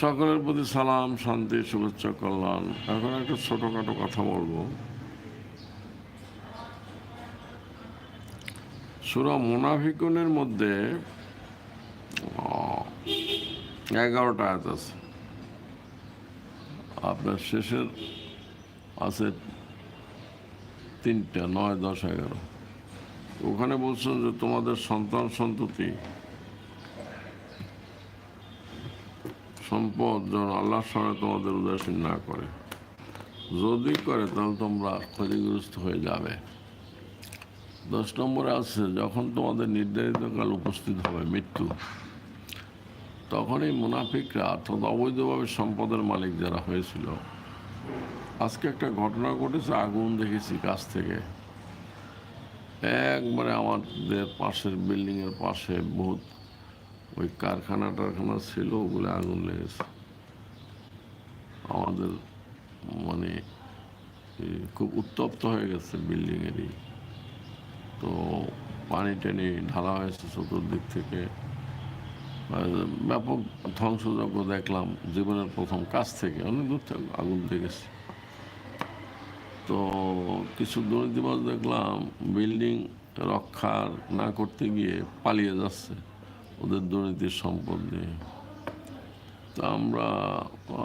সকলের প্রতি সালাম, শান্তি, শুভেচ্ছা, কল্যাণ। এখন একটা ছোটোখাটো কথা বলব। সুরা মোনাফিকুনের মধ্যে এগারোটা আয়াত আছে। আপনার শেষের আছে তিনটা, নয়, দশ, এগারো। ওখানে বলছেন যে তোমাদের সন্তান সন্ততি সম্পদ যেন আল্লাহর সঙ্গে তোমাদের উদাসীন না করে। যদি করে, তাহলে তোমরা ক্ষতিগ্রস্ত হয়ে যাবে। দশ নম্বরে আছে, যখন তোমাদের নির্ধারিত কাল উপস্থিত হবে, মৃত্যু তখন এই মুনাফিকরা অর্থাৎ অবৈধভাবে সম্পদের মালিক যারা হয়েছিল, আজকে একটা ঘটনা ঘটেছে, আগুন দেখেছি কাছ থেকে। একবারে আমাদের পাশের বিল্ডিংয়ের পাশে বহুত ওই কারখানা টারখানা ছিল, ওগুলো আগুন লেগেছে। আমাদের মানে খুব উত্তপ্ত হয়ে গেছে বিল্ডিংয়েরই। তো পানি টানি ঢালা হয়েছে চতুর্দিক থেকে। ব্যাপক ধ্বংসযজ্ঞ দেখলাম জীবনের প্রথম কাজ থেকে। অনেক দূর থেকে আগুন দেখেছি তো কিছু দুর্নীতিবাজ দেখলাম বিল্ডিং রক্ষা না করতে গিয়ে পালিয়ে যাচ্ছে। ওদের দুর্নীতির সম্পদ তা আমরা,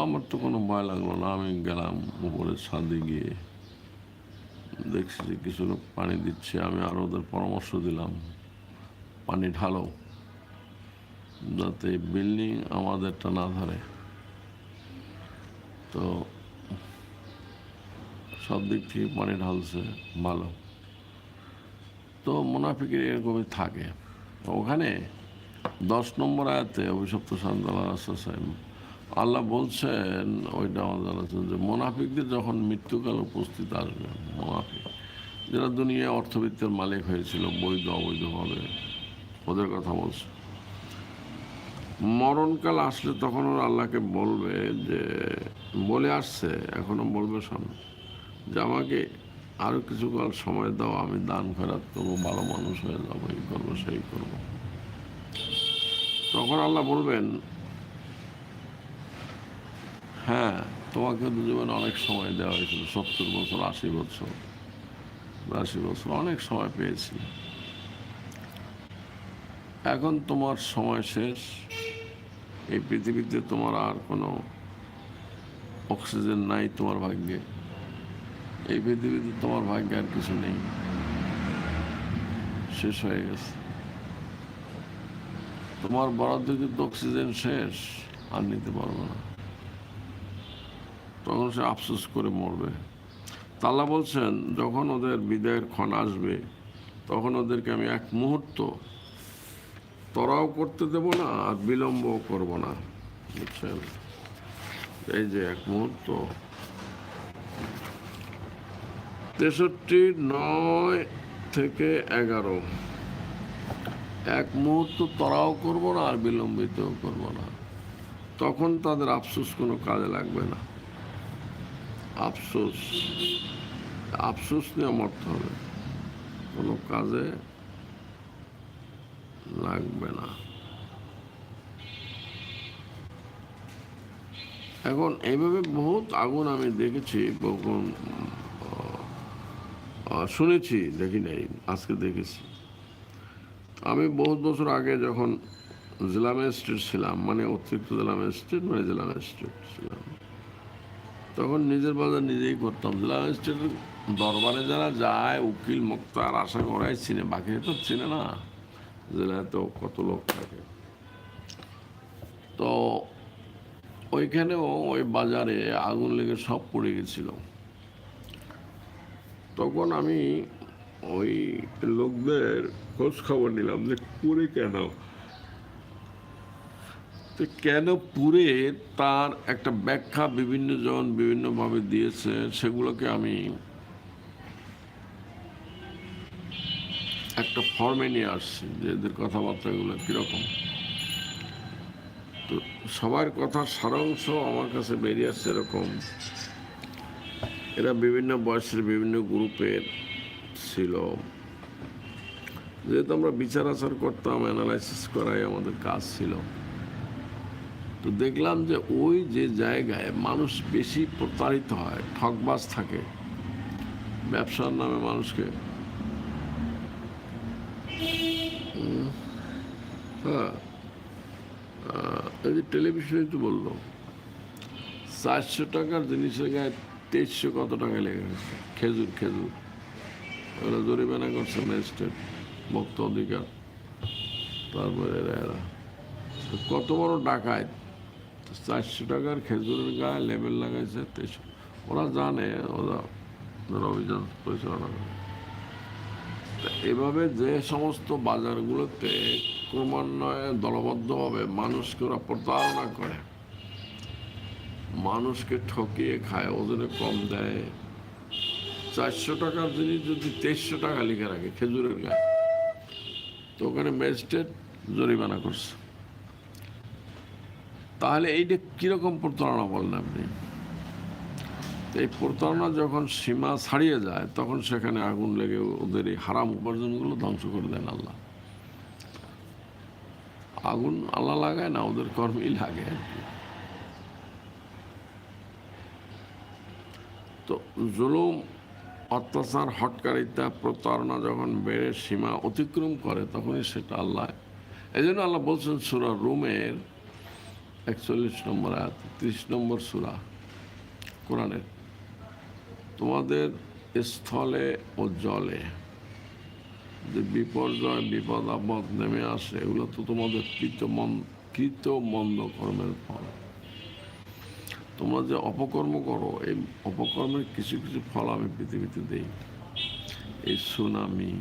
আমার তো কোনো ভয় লাগল না। আমি গেলাম উপরে ছাদে গিয়ে। দেখছি যে কিছু লোক পানি দিচ্ছে। আমি আরও ওদের পরামর্শ দিলাম। পানি ঢালো। যাতে বিল্ডিং আমাদেরটা না ধরে। তো সব দিক থেকে পানি ঢালছে। ভালো। তো মুনাফিকের এরকমই থাকে। ওখানে দশ নম্বর আয়াতে অভিশপ্ত সান্তাল্লাহ সাহেব আল্লাহ বলছেন, ওইটা আমাদের জানাচ্ছেন যে মোনাফিকদের যখন মৃত্যুকাল উপস্থিত আসবে, মোনাফিক, যারা দুনিয়ায় অর্থবিত্তের মালিক হয়েছিল, বৈধ, অবৈধভাবে, ওদের কথা বলছে। মরণকাল আসলে তখন ওরা আল্লাহকে বলবে যে, বলে আসছে, এখনও বলবে সামনে যে আমাকে আরও কিছু কাল সময় দাও, আমি দান ফেরাত করব, ভালো মানুষ হয়ে যাব, এই করব, সেই করব। তখন আল্লাহ বলবেন হ্যাঁ তোমাকে তো জীবনে অনেক সময় দেওয়া হয়েছিল, সত্তর বছর, আশি বছর আশি বছর, অনেক সময় পেয়েছি। এখন তোমার সময় শেষ, এই পৃথিবীতে তোমার আর কোনো অক্সিজেন নাই তোমার ভাগ্যে। এই পৃথিবীতে তোমার ভাগ্যে আর কিছু নেই। শেষ হয়ে গেছে। তোমার বরাদ্দ কিন্তু অক্সিজেন শেষ, আর নিতে পারব না। তখন সে আফসোস করে মরবে। তাল্লা বলছেন, যখন ওদের বিদায়ের ক্ষণ আসবে, তখন ওদেরকে আমি এক মুহূর্ত তরাও করতে দেব না, আর বিলম্বও করব না। বুঝছেন? এই যে এক মুহূর্ত। তেষট্টি নয় থেকে এগারো। এক মুহূর্ত তরাও করব না আর বিলম্বিতও করব না। তখন তাদের আফসোস কোনো কাজে লাগবে না। আফসোস আফসোস নিয়ে মরতে হবে। কোনো কাজে লাগবে না। এখন এইভাবে বহুত আগুন আমি দেখেছি আহ, শুনেছি দেখি নাই আজকে দেখেছি। আমি বহুত বছর আগে যখন জেলা ম্যাজিস্ট্রেট ছিলাম মানে অতিরিক্ত জেলা ম্যাজিস্ট্রেট মানে জেলা ম্যাজিস্ট্রেট ছিলাম। তখন নিজের বাজার নিজেই করতাম। জেলা ম্যাজিস্ট্রেটের দরবারে যারা যায়, উকিল মুক্তার আশা করাই চিনে। বাকি তো চিনে না। জেলায় তো কত লোক থাকে। তো ওইখানেও ওই বাজারে আগুন লেগে সব পড়ে গেছিল। তখন আমি ওই লোকদের খোঁজ খবর নিলাম যে পুরে কেন? কেন পুরে তার একটা ব্যাখ্যা বিভিন্ন জন বিভিন্নভাবে দিয়েছে, সেগুলোকে আমি একটা ফর্মে নিয়ে আসছি যে এদের কথাবার্তাগুলো কীরকম। তো সবার কথার সারাংশ আমার কাছে বেরিয়ে আসছে এরকম। এরা বিভিন্ন বয়সের বিভিন্ন গ্রুপের ছিল। যেহেতু আমরা বিচার আচার করতাম অ্যানালাইসিস করাই আমাদের কাজ ছিল। তো দেখলাম যে ওই যে জায়গায় মানুষ বেশি প্রতারিত হয় ঠকবাজ থাকে, ব্যবসার নামে মানুষকে। হ্যাঁ এই যে টেলিভিশনে তো বলল, চারশো টাকার জিনিসের গায়ে তেইশশো কত টাকা লেগে গেছে খেজুর খেজুর। ওরা জরিমানা করছে ম্যাজিস্ট্রেট, ভক্ত অধিকার, তারপরে এরা কত বড় ডাকায় চারশো টাকার খেজুরের গায়ে লেবেল লাগাইছে তেইশশো ওরা জানে, ওরা ওরা অভিযান পরিচালনা করে। এভাবে যে সমস্ত বাজারগুলোতে ক্রমান্বয়ে দলবদ্ধভাবে মানুষকে ওরা প্রতারণা করে, মানুষকে ঠকিয়ে খায়, ওজনে কম দেয় চারশো টাকার জিনিস যদি তেইশশো টাকা লিখে রাখে, খেজুরের গায়ে তো ওখানে ম্যাজিস্ট্রেট জরিমানা করছে। তাহলে এইটা কীরকম প্রতারণা বলেন আপনি? এই প্রতারণা যখন সীমা ছাড়িয়ে যায়, তখন সেখানে আগুন লেগে ওদের এই হারাম উপার্জনগুলো ধ্বংস করে দেন আল্লাহ। আগুন আল্লাহ লাগায় না, ওদের কর্মেই লাগে তো জুলুম অত্যাচার, হটকারিতা, প্রতারণা যখন বেড়ে সীমা অতিক্রম করে, তখনই সেটা আল্লাহ এই জন্য আল্লাহ বলছেন সুরা রুমের একচল্লিশ নম্বর আয়াত, ত্রিশ নম্বর সুরা কোরআনের, তোমাদের স্থলে ও জলে যে বিপর্যয়, বিপদ, আপদ নেমে আসে, এগুলো তো তোমাদের কৃত মন, কৃত মন্দ কর্মের ফল। তোমরা যে অপকর্ম করো, এই অপকর্মের কিছু কিছু ফল আমি পৃথিবীতে দিই। এই সুনামি,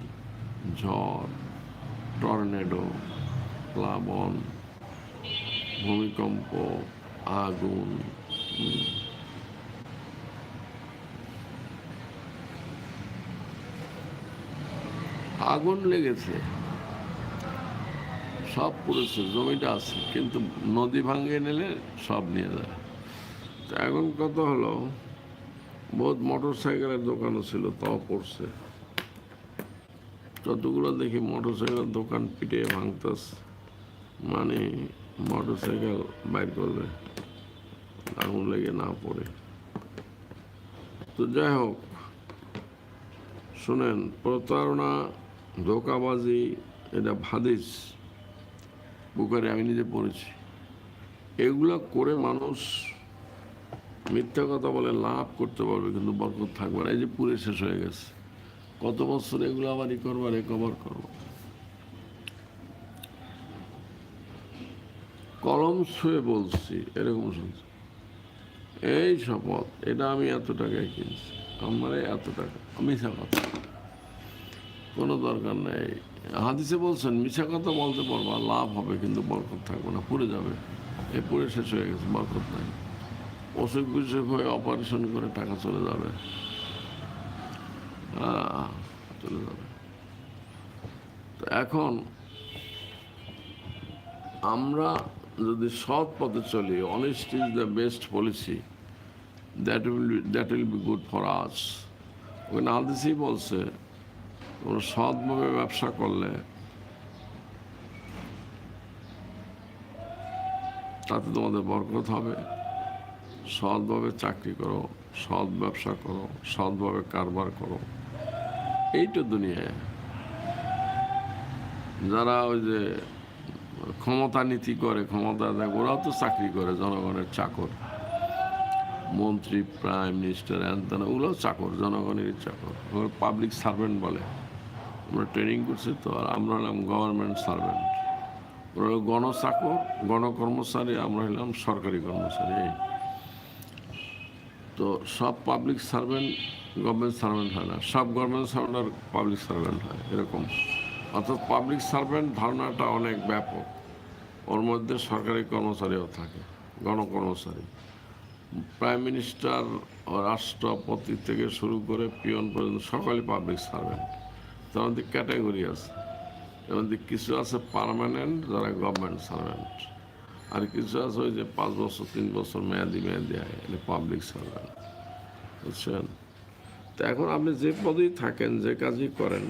ঝড়, টর্নেডো, প্লাবন, ভূমিকম্প, আগুন আগুন লেগেছে। সব পুড়েছে, জমিটা আছে, কিন্তু নদী ভাঙিয়ে নিলে সব নিয়ে যায়। এখন কত হলো, বহুত মোটর সাইকেলের দোকানও ছিল, তাও পড়ছে। যতগুলো দেখি মোটর সাইকেলের দোকান পিটিয়ে ভাঙতাস মানে মোটর সাইকেল বাইর করবে, আগুন লেগে না পড়ে। তো যাই হোক, শুনেন, প্রতারণা, ধোকাবাজি, এটা ভাদিস বুকারে আমি নিজে পড়েছি। এগুলো করে মানুষ মিথ্যা কথা বলে লাভ করতে পারবে, কিন্তু বরকত থাকবে না। এই যে পুরে শেষ হয়ে গেছে। কত বছর এগুলো আবার ই করব রিকভার করব? কলম ছুঁয়ে বলছি, এরকম শুনছি। এই শপথ, এটা আমি এত টাকায় কিনছি। আমার এত টাকা মিশা কথা। কোনো দরকার নেই। হাদিসে বলছেন মিশা কথা বলতে পারবা, লাভ হবে, কিন্তু বরকত থাকবে না। পুড়ে যাবে। এ পুড়ে শেষ হয়ে গেছে, বরকত নাই। অসুখ বিসুখ হয়ে অপারেশন করে টাকা চলে যাবে। চলে যাবে। তো এখন আমরা যদি সৎ পথে চলি honest is the best policy that will that will be good for us ওখানে আদিসই বলছে, তোমরা সৎভাবে ব্যবসা করলে তাতে তোমাদের বরকত হবে। সৎভাবে চাকরি করো, সৎ ব্যবসা করো, সৎভাবে কারবার করো। এইটা দুনিয়ায়। যারা ওই যে ক্ষমতা নীতি করে, ক্ষমতা দেয়, ওরাও তো চাকরি করে, জনগণের চাকর। মন্ত্রী, প্রাইম মিনিস্টার এন তেন ওগুলোও চাকর, জনগণেরই চাকর। ওগুলো পাবলিক সার্ভেন্ট বলে। আমরা ট্রেনিং করছি তো, আর আমরা হলাম গভর্নমেন্ট সার্ভেন্ট। ওরা গণচাকর, গণকর্মচারী, আমরা হলাম সরকারি কর্মচারী। এই তো সব পাবলিক সার্ভেন্ট গভর্নমেন্ট সার্ভেন্ট হয় না। সব গভর্নমেন্ট সার্ভেন্ট আর পাবলিক সার্ভেন্ট হয়, এরকম। অর্থাৎ পাবলিক সার্ভেন্ট ধারণাটা অনেক ব্যাপক। ওর মধ্যে সরকারি কর্মচারীও থাকে, গণকর্মচারী। প্রাইম মিনিস্টার রাষ্ট্রপতি থেকে শুরু করে পিয়ন পর্যন্ত সকলে পাবলিক সার্ভেন্ট তার মধ্যে ক্যাটাগরি আছে। এর মধ্যে কিছু আছে পার্মানেন্ট যারা গভর্নমেন্ট সার্ভেন্ট আর কিছু আছে ওই যে পাঁচ বছর, তিন বছর মেয়াদি মেয়াদি হয় পাবলিক সার্ভেন্ট বুঝছেন? তো এখন আপনি যে পদেই থাকেন, যে কাজই করেন,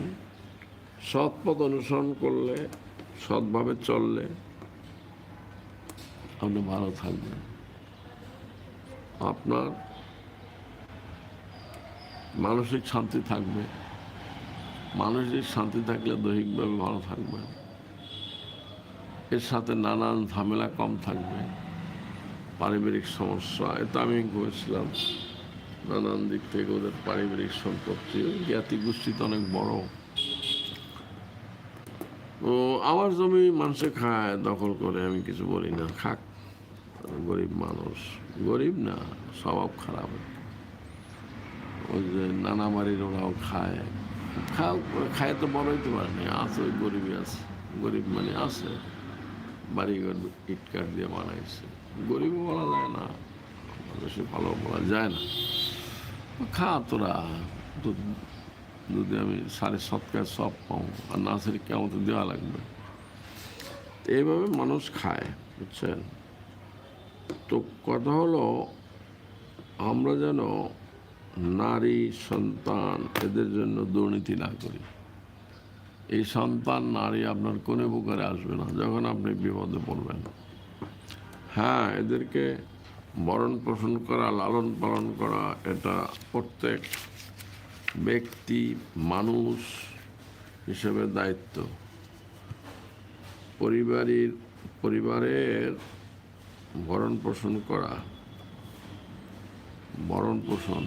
সৎ পদ অনুসরণ করলে, সৎভাবে চললে, আপনি ভালো থাকবেন। আপনার মানসিক শান্তি থাকবে। মানসিক শান্তি থাকলে দৈহিকভাবে ভালো থাকবে এর সাথে নানান ঝামেলা কম থাকবে। পারিবারিক সমস্যা, এটা আমি করেছিলাম নানান দিক থেকে ওদের পারিবারিক সম্পত্তি জ্ঞাতি গোষ্ঠী তো অনেক বড়। ও আমার জমি মানুষে খায়, দখল করে, আমি কিছু বলি না, খাক। গরিব মানুষ। গরিব না, স্বভাব খারাপ। ওই যে নানা বাড়ির ওরাও খায়। খাও, খায় তো বড় হইতে পারে না আছে, গরিবই আছে। গরিব মানে আছে। বাড়িঘর ইট কাঠ দিয়ে বানাইছে। গরিবও বলা যায় না বেশি ভালো বলা যায় না। খা তোরা যদি আমি সাড়ে সৎকার সব পাও, আর না সেটা কেমন দেওয়া লাগবে? এইভাবে মানুষ খায়, বুঝছেন? তো কথা হলো, আমরা যেন নারী, সন্তান, এদের জন্য দুর্নীতি না করি। এই সন্তান, নারী আপনার কোনে বুকারে আসবে না, যখন আপনি বিপদে পড়বেন। হ্যাঁ এদেরকে বরণ পোষণ করা, লালন পালন করা, এটা প্রত্যেক ব্যক্তি মানুষ হিসেবে দায়িত্ব। পরিবারের পরিবারের ভরণ পোষণ করা ভরণ পোষণ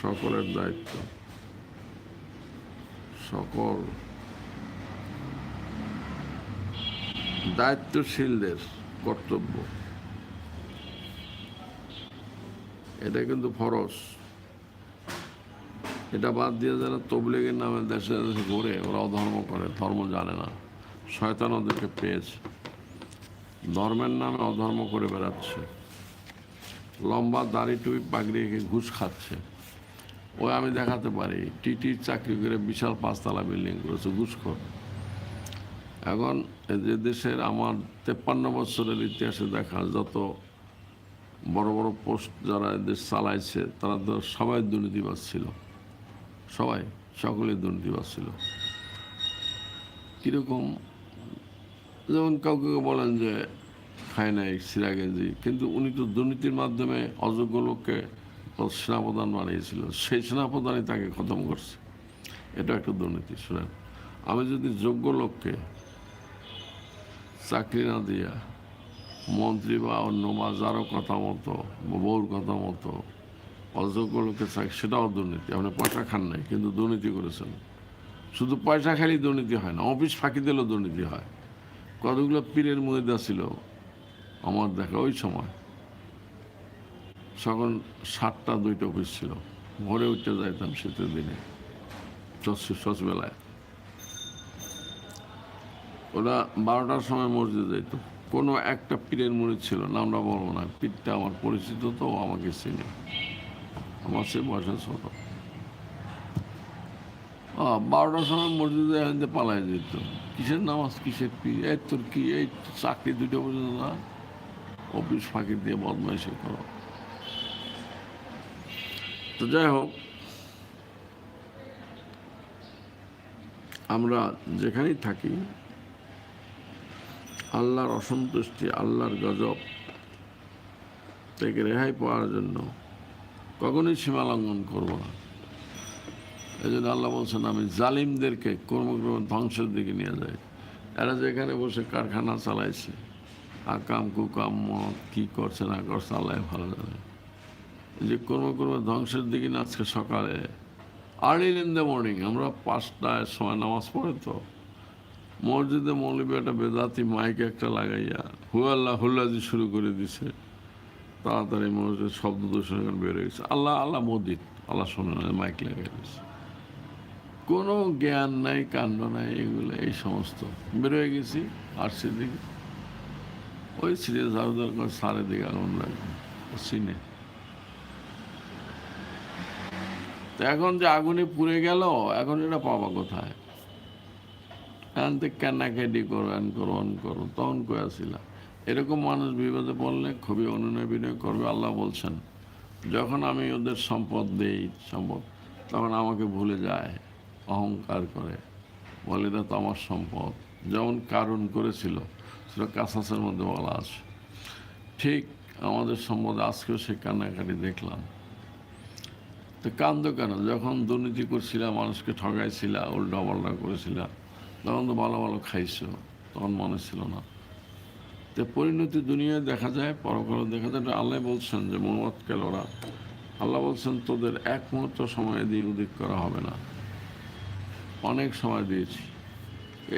সকলের দায়িত্ব। সকল দায়িত্বশীলদের কর্তব্য। এটা কিন্তু ফরজ। এটা বাদ দিয়ে যারা তবলিগের নামে দেশে দেশে ঘুরে ওরা অধর্ম করে, ধর্ম জানে না। শয়তান ওদেরকে পেয়েছে। ধর্মের নামে অধর্ম করে বেড়াচ্ছে। লম্বা দাড়ি টুপি পাগড়ি রেখে ঘুষ খাচ্ছে। ওই আমি দেখাতে পারি। টিটির চাকরি করে বিশাল পাঁচতলা বিল্ডিং করেছে ঘুষখোর এখন যে দেশের আমার তেপ্পান্ন বছরের ইতিহাসে দেখা যত বড় বড় পোস্ট যারা দেশ চালাইছে, তারা তো সবাই দুর্নীতিবাজ ছিল। সবাই, সকলেই দুর্নীতিবাজ ছিল। কীরকম, যেমন কাউকে বলেন যে, খায় নাই সিরাগেঞ্জি কিন্তু উনি তো দুর্নীতির মাধ্যমে অযোগ্য লোককে সেনাপ্রধান বানিয়েছিল। সেই সেনাপ্রধানই তাকে খতম করছে। এটা একটা দুর্নীতি, শুনেন। আমি যদি যোগ্য লোককে চাকরি না দিয়া মন্ত্রী বা অন্য বা যারও কথা মতো বা বউর কথা মতো অযোগ্য লোকের চাকরি, সেটাও দুর্নীতি। আপনি পয়সা খান নাই, কিন্তু দুর্নীতি করেছেন। শুধু পয়সা খালি দুর্নীতি হয় না, অফিস ফাঁকি দিলেও দুর্নীতি হয়। কতগুলো পীরের মহিদা ছিল? আমার দেখা ওই সময়। সকাল সাতটা, দুইটা অফিস ছিল। ভোরে উঠতে যাইতাম শীতের দিনে সচবেলায় ওরা বারোটার সময় মসজিদে যাইত। কোনো একটা পীরের মুড়ি ছিল না আমরা বলব না। পীরটা আমার পরিচিত তো আমাকে চিনি। আমার সে বয়সে ছোট। বারোটার সময় মসজিদে এখান পালাই যেত। কিসের নামাজ, কিসের পীর? এই তোর কি, এই চাকরি দুটো পর্যন্ত না? অফিস ফাঁকি দিয়ে বদমাইশি করো। তো যাই হোক, আমরা যেখানেই থাকি, আল্লাহর অসন্তুষ্টি, আল্লাহর গজব থেকে রেহাই পাওয়ার জন্য কখনোই সীমা লঙ্ঘন করব না। এই জন্য আল্লাহ বলছেন, আমি জালিমদেরকে কর্মক্রম ধ্বংসের দিকে নিয়ে যাই। এরা যেখানে বসে কারখানা চালাইছে আকাম কুকাম, মদ, কী করছে না করছে, আল্লাহ ভালো জানে। যে কর্মক্রমে ধ্বংসের দিকে আজকে সকালে আর্লি ইন দ্য মর্নিং আমরা পাঁচটায় সময় নামাজ পড়ে তো, মসজিদে মৌলবী একটা বেদাতি মাইক একটা লাগাইয়া হুয়াল্লাহ হুল্লাজি শুরু করে দিছে। তাড়াতাড়ি মসজিদ শব্দ দূষণ বের গেছে আল্লাহ আল্লাহ মদিত আল্লাহ শোনে না, মাইক লাগাই দিছে। কোনো জ্ঞান নাই, কাণ্ড নাই, এগুলো এই সমস্ত। বেরোয় গেছি আর সেদিকে ওই সিরিয়াস হাউদার করে সারে দিকে আগুন লাগবে সিনে। তো এখন যে আগুনে পুড়ে গেল, এখন এটা পাবা কোথায়? এখন তো কেনাকাটি করো এন করো অন করো তখন কয়ে আসিলা? এরকম মানুষ বিপদে পড়লে খুবই অনুনয় বিনয় করবে, আল্লাহ বলছেন, যখন আমি ওদের সম্পদ দেই, সম্পদ, তখন আমাকে ভুলে যায়, অহংকার করে, বলে এটা তো আমার সম্পদ। যেমন কারণ করেছিল, সেটা কাসাসের মধ্যে বলা আছে। ঠিক আমাদের সম্বন্ধে আজকেও সে কান্নাকাটি দেখলাম। তো কান্দ কেন? যখন দুর্নীতি করছিলাম মানুষকে ঠগাইছিলা উল্টা পাল্টা করেছিলা, তখন তো ভালো ভালো খাইছো, তখন মনে ছিল না। তো পরিণতি দুনিয়ায় দেখা যায়, পরকালে দেখা যায় আল্লাহ বলছেন যে মোহাম্মদ ওরা আল্লাহ বলছেন, তোদের এক মুহূর্ত সময় দিয়ে উদিক করা হবে না। অনেক সময় দিয়েছি।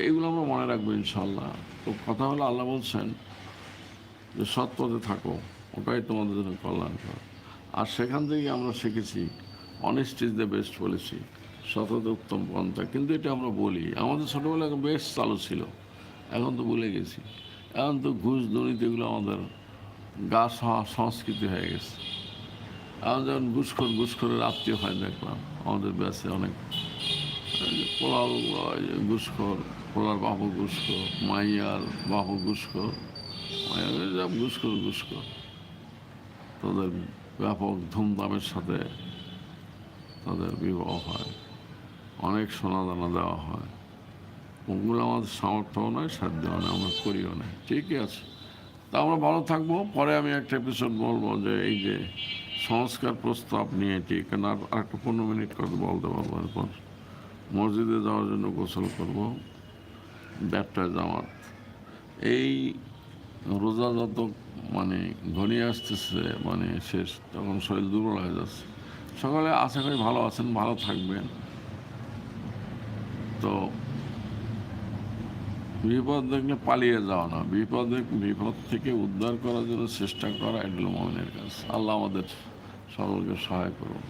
এইগুলো আমরা মনে রাখব ইনশাল্লাহ তো কথা হলো, আল্লাহ বলছেন যে সৎ পথে থাকো, ওটাই তোমাদের জন্য কল্যাণকর। আর সেখান থেকে আমরা শিখেছি অনেস্ট ইজ দ্য বেস্ট বলেছি সতত উত্তম পন্থা। কিন্তু এটা আমরা বলি, আমাদের ছোটোবেলায় বেশ চালু ছিল। এখন তো ভুলে গেছি। এখন তো ঘুষ দুর্নীতি এগুলো আমাদের গা সংস্কৃতি হয়ে গেছে। এখন যখন ঘুষখোর, ঘুষখোরের আত্মীয় হয়, দেখলাম আমাদের ব্যাসে অনেক পোলাল ঘুষখোর, পোলার বাবু ঘুষখোর, মাইয়ার বাবু ঘুষখোর মাইয়ার ঘুষখোর ঘুষখোর। তাদের ব্যাপক ধুমধামের সাথে তাদের বিবাহ হয়। অনেক সোনা দানা দেওয়া হয়। ওগুলো আমাদের সামর্থ্যও নয়, সাধ্যও নয়, আমরা করিও না। ঠিকই আছে। তা আমরা ভালো থাকব। পরে আমি একটা এপিসোড বলব যে এই যে সংস্কার প্রস্তাব নিয়ে ঠিক কেন আর একটা পনেরো মিনিট কথা বলতে পারব এরপর। মসজিদে যাওয়ার জন্য গোসল করব। ব্যাটটা জামাত। এই রোজা যত মানে ঘনিয়ে আসতেছে মানে শেষ, তখন শরীর দুর্বল হয়ে যাচ্ছে। সকালে আশা করি ভালো আছেন, ভালো থাকবেন। তো বিপদ দেখলে পালিয়ে যাওয়া না। বিপদ বিপদ থেকে উদ্ধার করার জন্য চেষ্টা করা এগুলো মনের কাজ। আল্লাহ আমাদের সকলকে সহায় করুন।